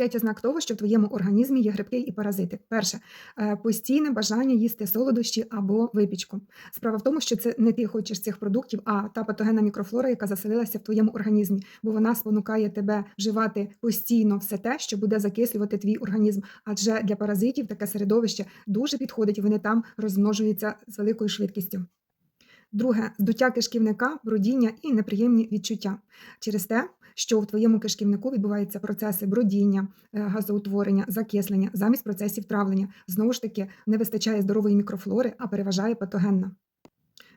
П'ять ознак того, що в твоєму організмі є грибки і паразити. Перше е, постійне бажання їсти солодощі або випічку. Справа в тому, що це не ти хочеш цих продуктів, а та патогенна мікрофлора, яка заселилася в твоєму організмі, бо вона спонукає тебе вживати постійно все те, що буде закислювати твій організм. Адже для паразитів таке середовище дуже підходить, і вони там розмножуються з великою швидкістю. Друге здуття кишківника, бродіння і неприємні відчуття через те, що в твоєму кишківнику відбуваються процеси бродіння, е, газоутворення, закислення замість процесів травлення. Знову ж таки, не вистачає здорової мікрофлори, а переважає патогенна.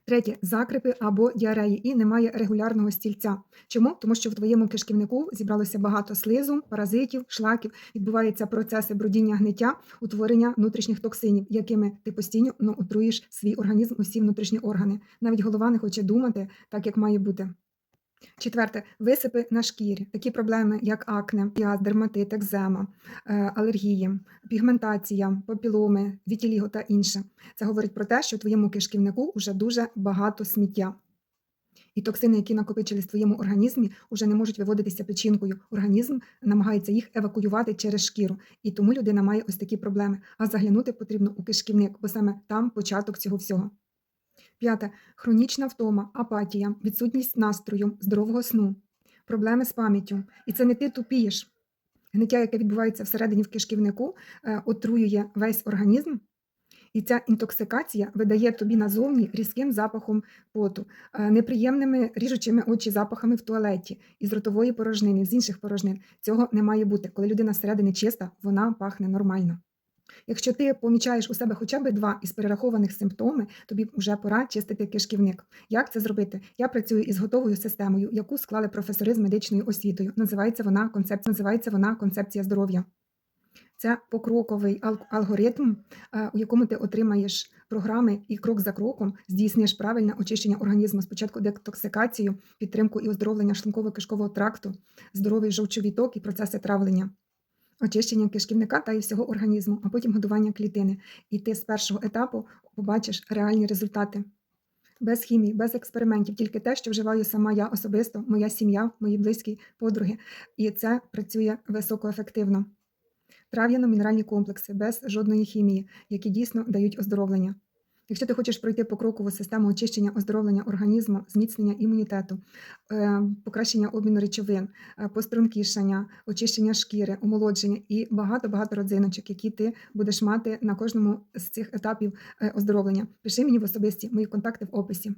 Третє закрипи або діареї, і немає регулярного стільця. Чому? Тому що в твоєму кишківнику зібралося багато слизу, паразитів, шлаків, відбуваються процеси брудіння гниття, утворення внутрішніх токсинів, якими ти постійно ну, отруїш свій організм, усі внутрішні органи. Навіть голова не хоче думати так, як має бути. Четверте висипи на шкірі. Такі проблеми, як акне, піаз, дерматит, екзема, е, алергії, пігментація, папіломи, вітіліго та інше. Це говорить про те, що в твоєму кишківнику вже дуже багато сміття. І токсини, які накопичились в твоєму організмі, вже не можуть виводитися печінкою. Організм намагається їх евакуювати через шкіру. І тому людина має ось такі проблеми. А заглянути потрібно у кишківник, бо саме там початок цього всього. П'яте хронічна втома, апатія, відсутність настрою, здорового сну, проблеми з пам'яттю. І це не ти тупієш. Гниття, яке відбувається всередині в кишківнику, е, отруює весь організм. І ця інтоксикація видає тобі назовні різким запахом поту, е, неприємними ріжучими очі запахами в туалеті, із ротової порожнини, з інших порожнин. Цього не має бути. Коли людина всередині чиста, вона пахне нормально. Якщо ти помічаєш у себе хоча б два із перерахованих симптоми, тобі вже пора чистити кишківник. Як це зробити? Я працюю із готовою системою, яку склали професори з медичною освітою. Називається вона концепція, називається вона концепція здоров'я. Це покроковий алгоритм, е, у якому ти отримаєш програми і крок за кроком здійснюєш правильне очищення організму. Спочатку детоксикацію, підтримку і оздоровлення шлунково-кишкового тракту, здоровий жовчовий і процеси травлення очищення кишківника та і всього організму, а потім годування клітини. І ти з першого етапу побачиш реальні результати. Без хімії, без експериментів, тільки те, що вживаю сама я особисто, моя сім'я, мої близькі подруги. І це працює високоефективно. Трав'яно-мінеральні комплекси без жодної хімії, які дійсно дають оздоровлення. Якщо ти хочеш пройти покрокову систему очищення оздоровлення організму, зміцнення імунітету, е, покращення обміну речовин, пострункішання, очищення шкіри, омолодження і багато-багато родзиночок, які ти будеш мати на кожному з цих етапів е, оздоровлення, пиши мені в особисті мої контакти в описі.